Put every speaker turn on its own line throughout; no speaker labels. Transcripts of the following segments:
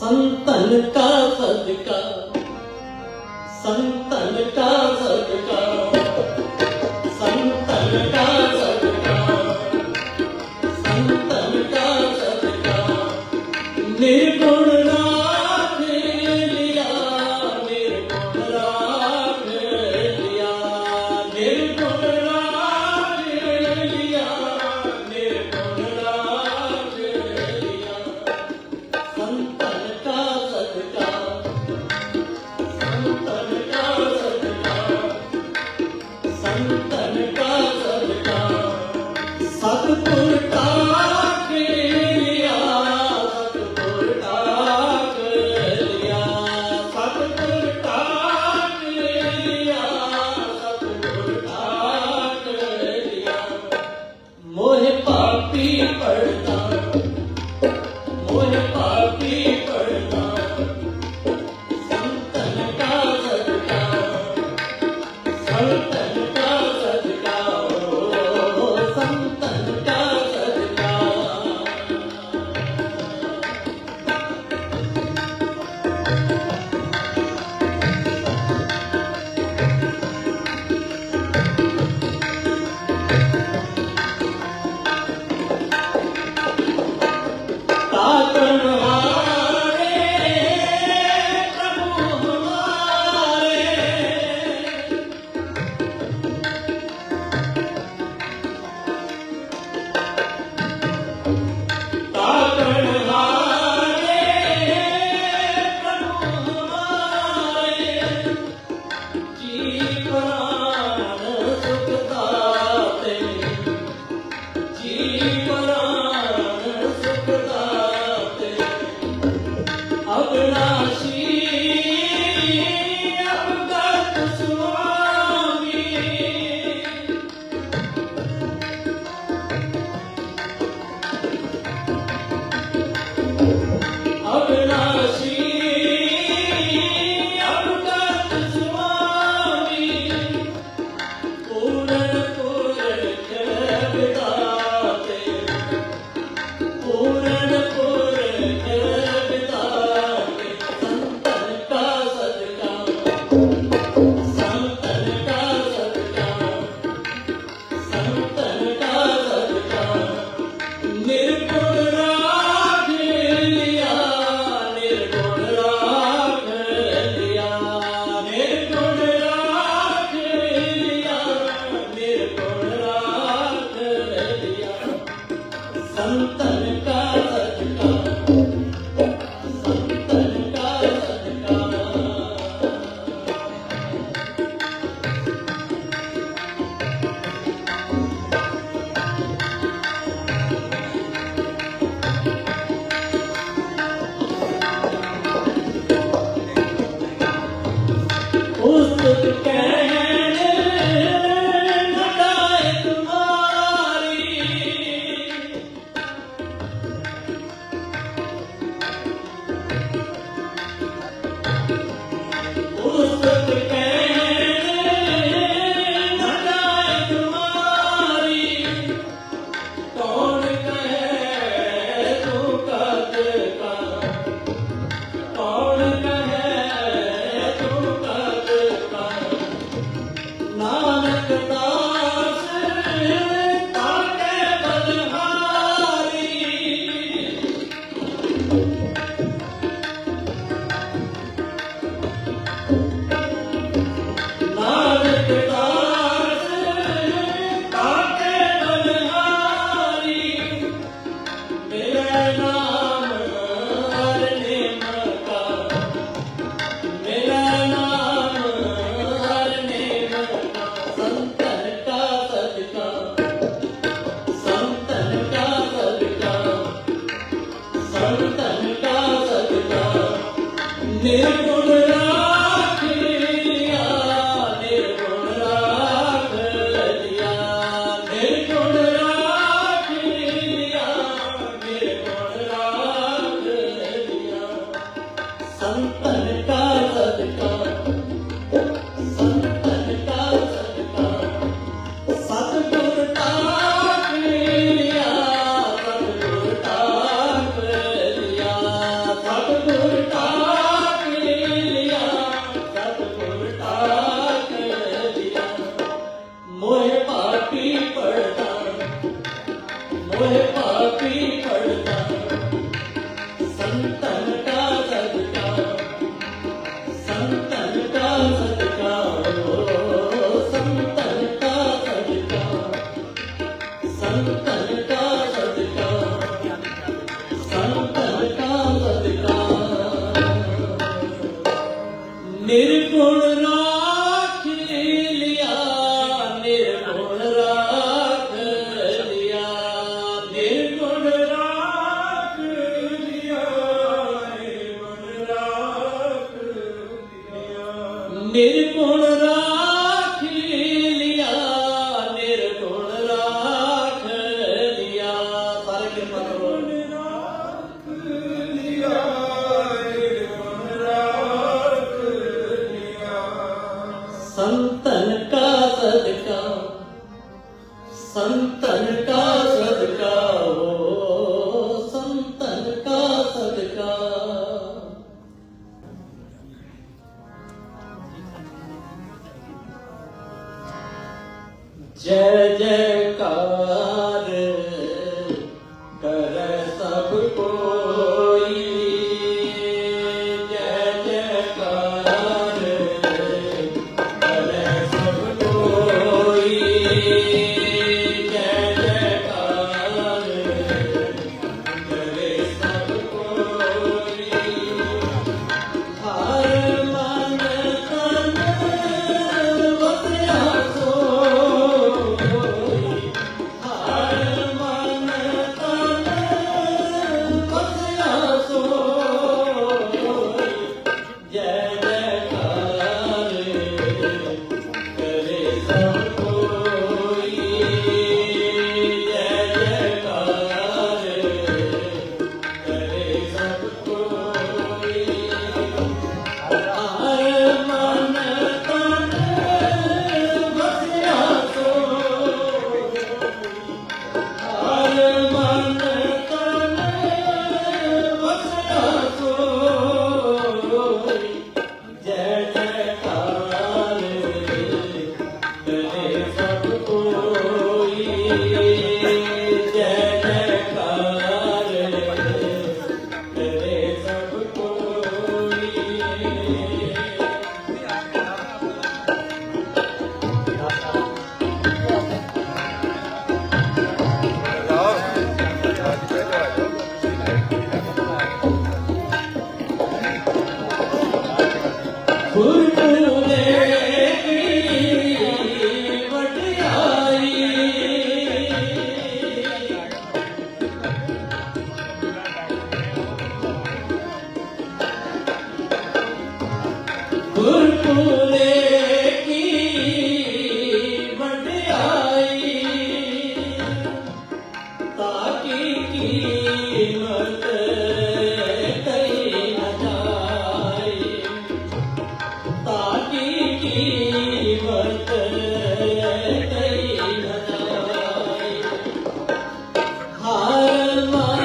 संतन का सदका संतन का सदका मोहे पापी पड़ता मोहे पापी पड़ता ਸੰਤਨ ਕਾ ਸਦਕਾ ਹੋ ਹਰ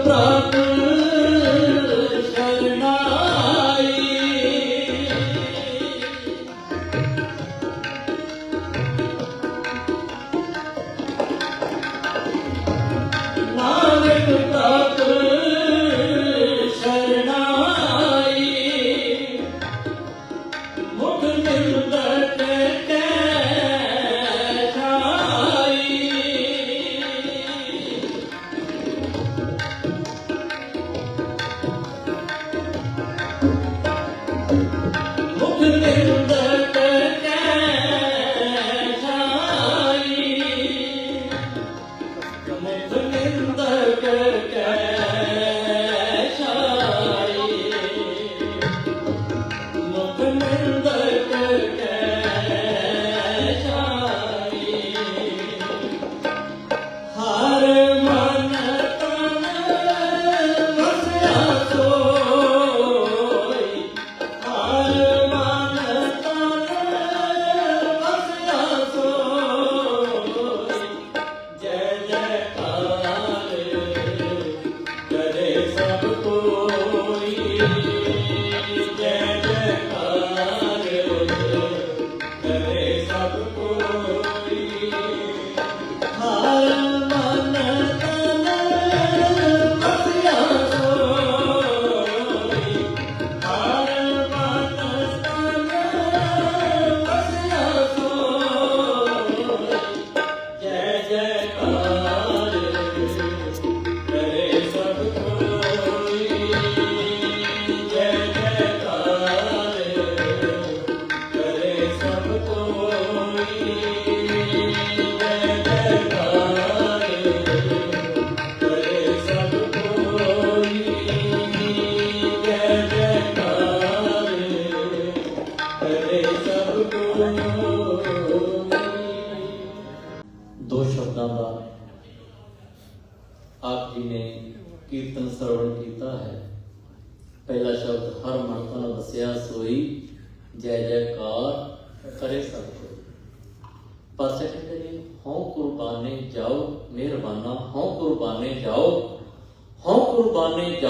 meu.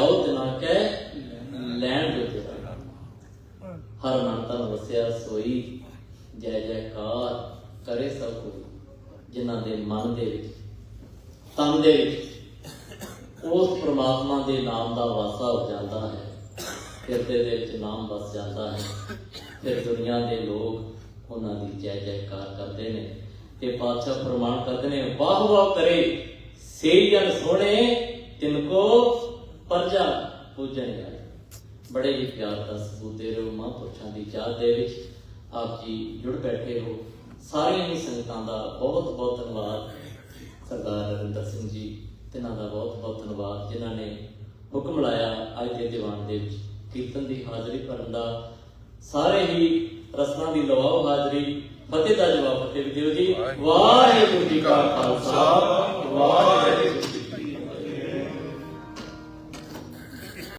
ਕੁਰਬਾਨੇ ਤਿਨਾ ਕੈ ਲੈਣ ਜੋ ਹਰ ਮਨ ਵਸਿਆ ਸੋਈ, ਜੈ ਜੈਕਾਰ ਕਰੇ ਸਭ ਕੋਈ ਜਿਨ੍ਹਾਂ ਦੇ ਮਨ ਦੇ ਵਿੱਚ, ਤਨ ਦੇ ਵਿੱਚ। ਉਸ ਪ੍ਰਮਾਤਮਾ ਦੇ ਨਾਮ ਦਾ ਵਾਸਾ ਹੋ ਜਾਂਦਾ ਹੈ, ਹਿਰਦੇ ਦੇ ਵਿੱਚ ਨਾਮ ਵਸ ਜਾਂਦਾ ਹੈ। ਫਿਰ ਦੁਨੀਆ ਦੇ ਲੋਕ ਉਹਨਾਂ ਦੀ ਜੈ ਜੈਕਾਰ ਕਰਦੇ ਨੇ ਤੇ ਪਾਤਸ਼ਾਹ ਪ੍ਰਮਾਣ ਕਰਦੇ ਨੇ ਵਾਹ ਵਾਹ ਕਰੇ ਸੇ ਜਨ ਸੋਹਣੇ, ਤਿਨ ਕੋ ਪਰਜਾ ਪੂਜਣ ਆਏ ਬੜੇ ਹੀ ਪਿਆਰ ਦਾ ਸਬੂਤ ਦੇ ਰਹੇ ਹੋ ਮਹਾਂਪੁਰਸ਼ਾਂ ਦੀ ਯਾਦ ਦੇ ਵਿੱਚ। ਆਪ ਜੀ ਜੁੜ ਬੈਠੇ ਹੋ। ਸਾਰੀਆਂ ਹੀ ਸੰਗਤਾਂ ਦਾ ਬਹੁਤ ਬਹੁਤ ਧੰਨਵਾਦ। ਸਰਦਾਰ ਰਵਿੰਦਰ ਸਿੰਘ ਜੀ, ਤਿਨਾਂ ਦਾ ਬਹੁਤ ਬਹੁਤ ਧੰਨਵਾਦ, ਜਿਨ੍ਹਾਂ ਨੇ ਹੁਕਮ ਲਾਇਆ ਅੱਜ ਦੇ ਦੀਵਾਨ ਦੇ ਵਿੱਚ। ਕੀਰਤਨ ਦੀ ਹਾਜ਼ਰੀ ਭਰਨ ਦਾ। ਸਾਰੇ ਹੀ ਰਸਨਾ ਦੀ ਲਵਾਓ ਹਾਜ਼ਰੀ। ਫਤਿਹ ਦਾ ਜਵਾਬ ਫਤਿਹ ਦਿਓ ਜੀ। ਵਾਹਿਗੁਰੂ ਜੀ ਕਾ ਖਾਲਸਾ। ਵਾਹਿਗੁਰੂ